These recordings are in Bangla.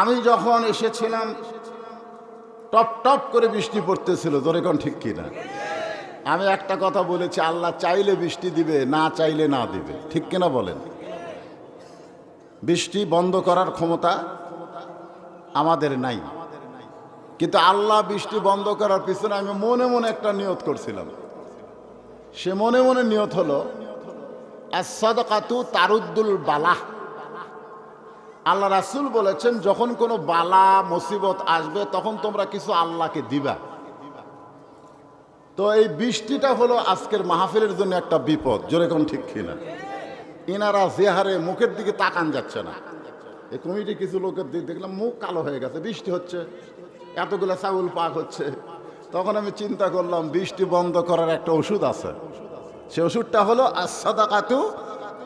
আমি যখন এসেছিলাম, টপ টপ করে বৃষ্টি পড়তেছিল কোন ঠিক কিনা? আমি একটা কথা বলেছি, আল্লাহ চাইলে বৃষ্টি দিবে, না চাইলে না দিবে। ঠিক কিনা বলেন? বৃষ্টি বন্ধ করার ক্ষমতা আমাদের নাই। কিন্তু আল্লাহ বৃষ্টি বন্ধ করার পিছনে আমি মনে মনে একটা নিয়ত করছিলাম। সে মনে মনে নিয়ত হলো আসাদকাতু তারুদ্দুল বালাহ। আল্লাহ রাসুল বলেছেন, যখন কোনো বালা, মুসিবত আসবে, তখন তোমরা কিছু আল্লাহকে দিবা। তো এই বৃষ্টিটা হলো আজকের মাহফিলের জন্য একটা বিপদ। জোরে কোন ঠিক কিনা? ইনারা যে হারে মুখের দিকে তাকান যাচ্ছে না। এই কমিটি কিছু লোকের দিকে দেখলাম মুখ কালো হয়ে গেছে, বৃষ্টি হচ্ছে, এতগুলো চাউল পাক হচ্ছে। তখন আমি চিন্তা করলাম, বৃষ্টি বন্ধ করার একটা ওষুধ আছে। সে ওষুধটা হলো আসাদা কাতু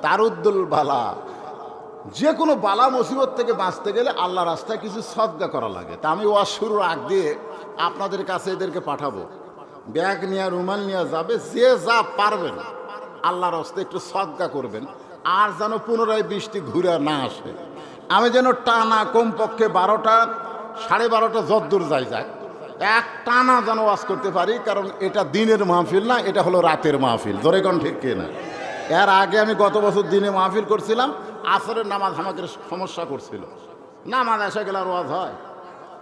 তারুদ্দুল বালা। যে কোনো বালা মুসিবত থেকে বাঁচতে গেলে আল্লাহ রাস্তায় কিছু সদ্গা করা লাগে। তা আমি ওয়াজ শুরুর আগ দিয়ে আপনাদের কাছে এদেরকে পাঠাবো। ব্যাগ নিয়ে, রুমাল নিয়ে যাবে, যে যা পারবেন আল্লাহ রাস্তায় একটু সদ্গা করবেন, আর যেন পুনরায় বৃষ্টি ঘুরে না আসে। আমি যেন টানা কমপক্ষে বারোটা, সাড়ে বারোটা যদ্দূর যাই যাক। এক টানা যেন ওয়াজ করতে পারি, কারণ এটা দিনের মাহফিল না, এটা হলো রাতের মাহফিল। ধরে কোন ঠিক কিনা? এর আগে আমি গত বছর দিনে মাহফিল করছিলাম আসরের নামাজ আমাকে সমস্যা করছিল। নামাজ এসে গেলে আর ওয়াজ হয়।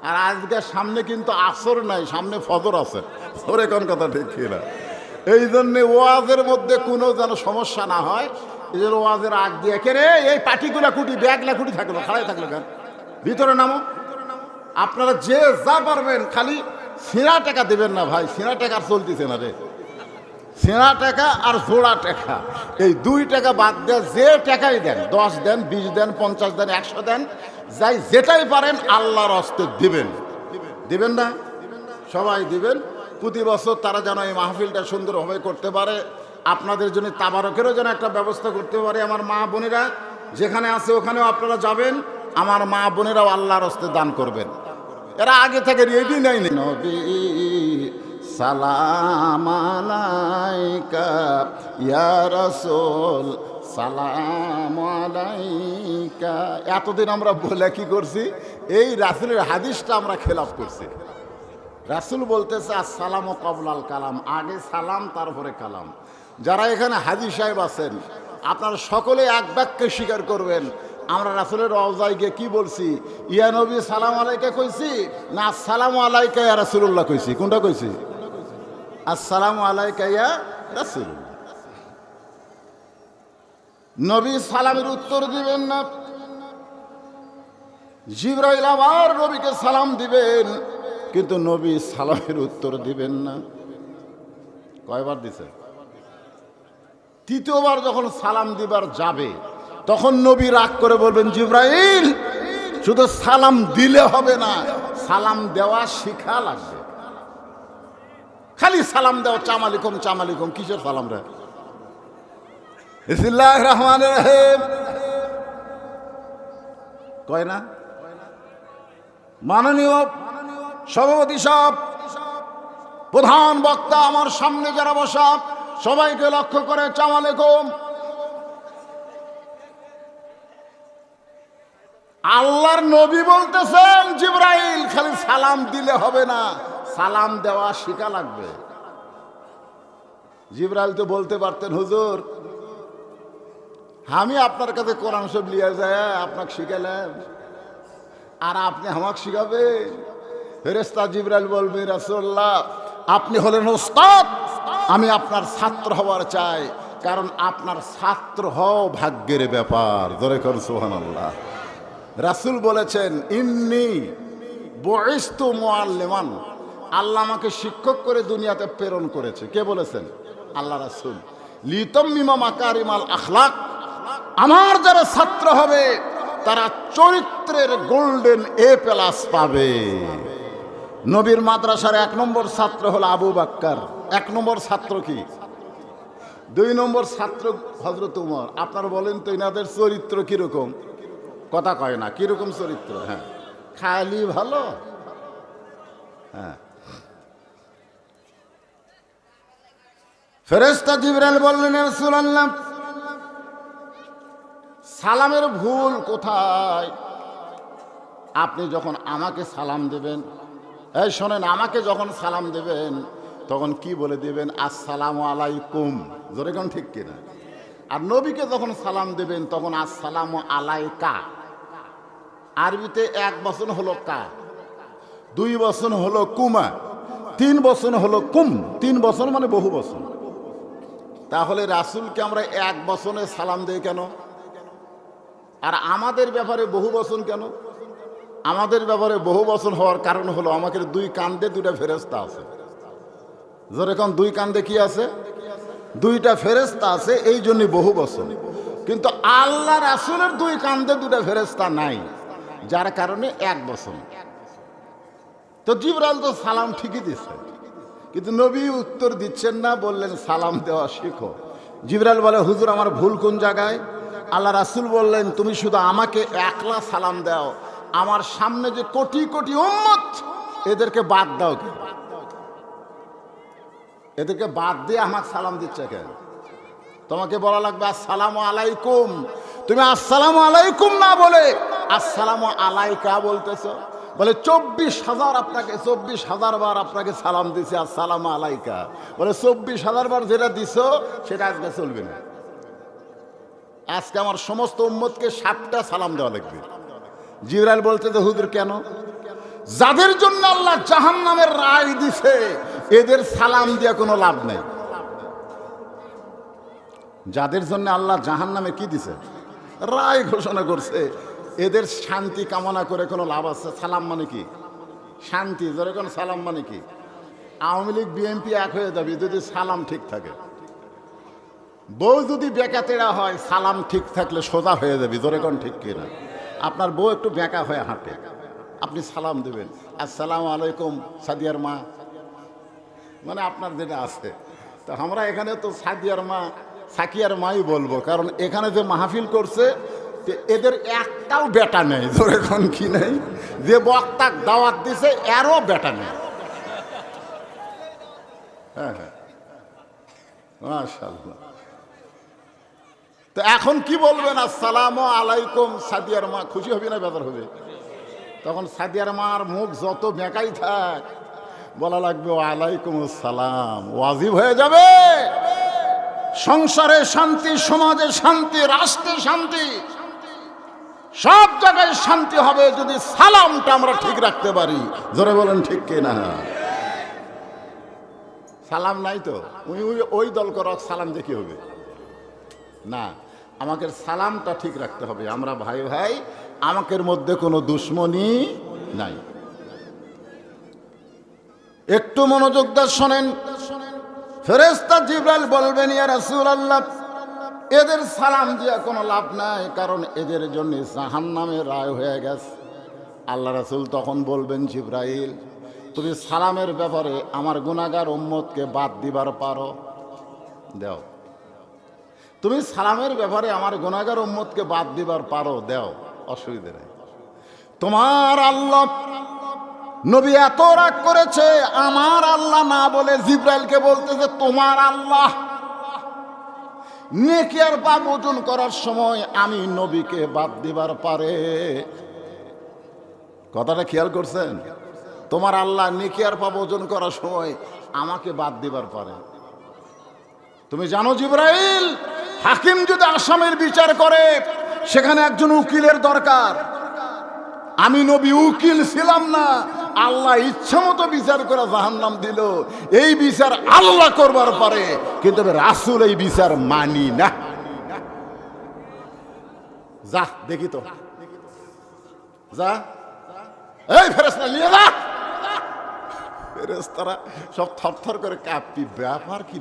আর আজকে সামনে কিন্তু আসর নাই, সামনে ফজর আছে। ধরে কোন কথা, ঠিক কিনা? এই জন্যে ওয়াজের মধ্যে কোনো যেন সমস্যা না হয়। এই জন্য ওয়াজের আগ দিয়ে কে রে এই পাটিগুলা কুটি, ব্যাগলা কুটি থাকল খাড়াই থাকল কেন? ভিতরে নামো। আপনারা যে যা পারবেন, খালি সিনা টাকা দেবেন না ভাই, সিনা টাকা চলতেছে না রে। সেনা টাকা আর জোড়া টাকা। এই দুই টাকা বাদ দিয়ে যে টাকাই দেন, দশ দেন, বিশ দেন, পঞ্চাশ দেন, একশো দেন, যাই যেটাই পারেন আল্লাহর হস্তে দিবেন। দিবেন না? সবাই দিবেন। প্রতি বছর তারা যেন এই মাহফিলটা সুন্দরভাবে করতে পারে। আপনাদের জন্য তাবারকেরও যেন একটা ব্যবস্থা করতে পারে আমার মা বোনেরা। যেখানে আছে ওখানেও আপনারা যাবেন। আমার মা বোনেরাও আল্লাহর হস্তে দান করবেন। এরা আগে থেকে রেডি নেই নবী সালাম আলাইকা, ইয়া রাসূল, সালাম আলাইকা। এতদিন আমরা বলে কি করছি? এই রাসূলের হাদিসটা আমরা খেলাফ করছি। রাসূল বলতেছে, আসসালাম কবলাল কালাম। আগে সালাম, তারপরে কালাম। যারা এখানে হাজি সাহেব আছেন, আপনারা সকলে এক বাক্যে স্বীকার করবেন, আমরা রাসুলের রওজায় গিয়ে কি বলছি? ইয়া নবী, সালাম আলাইকা কইছি? না, আসসালামু আলাইকা ইয়া রাসূলুল্লাহ কইছি। কোনটা কইছি? আসসালামু আলাইকা ইয়া রাসূল নবী সালামের উত্তর দিবেন না। জিব্রাইল আবার নবীকে সালাম দিবেন, কিন্তু নবী সালামের উত্তর দিবেন না। কয়বার দিছে? তৃতীয়বার যখন সালাম দিবার যাবে, তখন নবী রাগ করে বলবেন, জিব্রাইল, শুধু সালাম দিলে হবে না, সালাম দেওয়া শিখা লাগবে। খালি সালাম দেওয়া চামালিকম চামালিকম, কিসের সালাম রে? ইসিল্লাহ রহমান রহিম। কয় না? মাননীয় সভাপতি সব প্রধান বক্তা আমার সামনে যারা বসা সবাইকে লক্ষ্য করে চামালেকুম। আল্লাহর নবী বলতেছেন, জিব্রাইল, খালি সালাম দিলে হবে না। সালাম দেওয়া শিখা লাগবে। জিব্রাইল তো বলতে পারতেন, হুজুর, আমি আপনার কাছে কোরআন সব লিয়ে যায় আপনাকে শিখালাম আর আপনি আমাকে শিখাবেন। ফেরেস্তা জিব্রাইল বলবে রাসুল্লাহ আপনি হলেন ওস্তাদ আমি আপনার ছাত্র হওয়ার চাই, কারণ আপনার ছাত্র হও ভাগ্যের ব্যাপার। ধরে কর সোহান আল্লাহ রাসুল বলেছেন, ইন্নি বয়স্ত মোয়াল্লেমান আল্লাহ আমাকে শিক্ষক করে দুনিয়াতে প্রেরণ করেছে। কে বলেছেন? আল্লাহ রাসুল। লিতম মিমা মাকারিমাল আখলাক। আমার যারা ছাত্র হবে, তারা চরিত্রের গোল্ডেন এ প্লাস পাবে। নবীর মাদ্রাসার এক নম্বর ছাত্র হলো আবু বাক্কার। এক নম্বর ছাত্র কি? দুই নম্বর ছাত্র হজরত উমর। আপনারা বলেন তো ইনাদের চরিত্র কীরকম? কথা কয় না, কীরকম চরিত্র? হ্যাঁ। খালি ভালো? হ্যাঁ। ফেরেস্তা জিবরাল বললেন রাসূলুল্লাহ, সালামের ভুল কোথায়? আপনি যখন আমাকে সালাম দেবেন, এই শোনেন, আমাকে যখন সালাম দেবেন, তখন কি বলে দেবেন? আসসালামু আলাইকুম। জোরে কোন ঠিক কিনা? আর নবীকে যখন সালাম দেবেন, তখন আসসালামু আলাইকা। আরবিতে এক বছর হলো কা, দুই বছর হলো কুমা, তিন বছর হলো কুম, তিন বছর মানে বহু বছর তাহলে রাসুলকে আমরা এক বছরে সালাম দেই কেন? আর আমাদের ব্যাপারে বহু বছর কেন? আমাদের ব্যাপারে বহু বছর হওয়ার কারণ হলো আমাকে দুই কান্দে দুটা ফেরেস্তা আছে। যেরকম দুই কান্দে কি আছে? দুইটা ফেরেস্তা আছে, এই জন্য বহু বছর কিন্তু আল্লাহ রাসুলের দুই কান্দে দুটা ফেরেস্তা নাই, যার কারণে এক বছর তো জিবরাল তো সালাম ঠিকই দিচ্ছে কিন্তু নবী উত্তর দিচ্ছেন না, বললেন, সালাম দেওয়া শিখো। জিবরাল বলে, হুজুর, আমার ভুল কোন জায়গায়? আল্লাহ রাসুল বললেন, তুমি শুধু আমাকে একলা সালাম দাও। আমার সামনে যে কোটি কোটি উম্মত, এদেরকে বাদ দাও কেন? এদেরকে বাদ দিয়ে আমার সালাম দিচ্ছে কেন? তোমাকে বলা লাগবে, আসসালামু আলাইকুম। তুমি আসসালামু আলাইকুম না বলে, আসসালামু আলাইকা বলতেছো? বলে, চব্বিশ হাজার আপনাকে, চব্বিশ হাজার বার আপনাকে সালাম দিছে আসসালামু আলাইকা। বলে, চব্বিশ হাজার বার যেটা দিছ, সেটা আজকে চলবে না। আজকে আমার সমস্ত উম্মতকে সাতটা সালাম দেওয়া লাগবে। জিবরাইল বলতে তো হুদুর কেন? যাদের জন্য আল্লাহ জাহান নামের রায় দিছে, এদের সালাম দিয়ে কোনো লাভ নেই। যাদের জন্য আল্লাহ জাহান নামে কি দিছে? রায় ঘোষণা করছে এদের শান্তি কামনা করে কোনো লাভ আছে? সালাম মানে কি? শান্তি। যেরকম সালাম মানে কি? আওয়ামী লীগ, বিএনপি এক হয়ে যাবে যদি সালাম ঠিক থাকে। বউ যদি বেকাতেরা হয়, সালাম ঠিক থাকলে সোজা হয়ে যাবে। যেরকম ঠিক কিনা আপনার বউ একটু বেঁকা হয়ে হাঁটে। আপনি সালাম দেবেন। আসসালামু আলাইকুম, সাদিয়ার মা। মানে আপনার যেটা আছে। তো আমরা এখানে তো সাদিয়ার মা, সাকিয়ার মাই বলব। কারণ এখানে যে মাহফিল করছে এদের একটাও বেটা নেই তোর এখন কি নেই। যে বক্তাক দাওয়াত দিছে, এরও বেটা নেই। হ্যাঁ হ্যাঁ। তো এখন কি বলবেন, আসসালাম আলাইকুম, সাদিয়ার মা, খুশি হবে না বেদার হবে? তখন সাদিয়ার মার মুখ যত বেঁকাই থাক, বলা লাগবে আলাইকুম আসসালাম, ওয়াজিব হয়ে যাবে। সংসারে শান্তি, সমাজে শান্তি, রাষ্ট্রে শান্তি সব জায়গায় শান্তি হবে যদি সালামটা আমরা ঠিক রাখতে পারি। জোরে বলেন, ঠিক কে কিনা? সালাম নাই তো? উনি ওই- দল করক, সালাম দেখি হবে। না, আমাকে সালামটা ঠিক রাখতে হবে। আমরা ভাই ভাই আমাদের মধ্যে কোনো দুশ্মনী নাই। একটু মনোযোগ দিয়ে শোনেন। ফেরেস্তা জিব্রাইল বলবেন, ইয়া রাসূল আল্লাহ এদের সালাম দিয়ে কোনো লাভ নাই, কারণ এদের জন্য জাহান নামে রায় হয়ে গেছে। আল্লাহ রাসুল তখন বলবেন, জিব্রাইল, তুমি সালামের ব্যাপারে আমার গুণাগার উম্মতকে বাদ দিবার পারো। দেও। তুমি সালামের ব্যাপারে আমার গুণাগার উম্মতকে বাদ দিবার পারো। দেও, অসুবিধে নেই। তোমার আল্লাহ নবী এত রাগ করেছে, আমার আল্লাহ না বলে জিব্রাইলকে বলতেছে, তোমার আল্লাহ নেকিয়ার পাপ ওজন করার সময় আমি নবীকে বাদ দিবার পারে। কথাটা খেয়াল করছেন? তোমার আল্লাহ নেকিয়ার পাপ ওজন করার সময় আমাকে বাদ দিবার পারে। তুমি জানো জিব্রাইল? হাকিম যদি আসামের বিচার করে, সেখানে একজন উকিলের দরকার। আমি নবী উকিল ছিলাম না আল্লাহ ইচ্ছা মতো বিচার করে জাহান্নাম দিল। এই বিচার আল্লাহ করবার পারে, কিন্তু রাসুল এই বিচার মানি না। যা, দেখি তো। যা। এই ফেরেস্তা নিয়ে যা। ফেরেস্তারা সব থরথর করে কাঁপি, ব্যাপার কি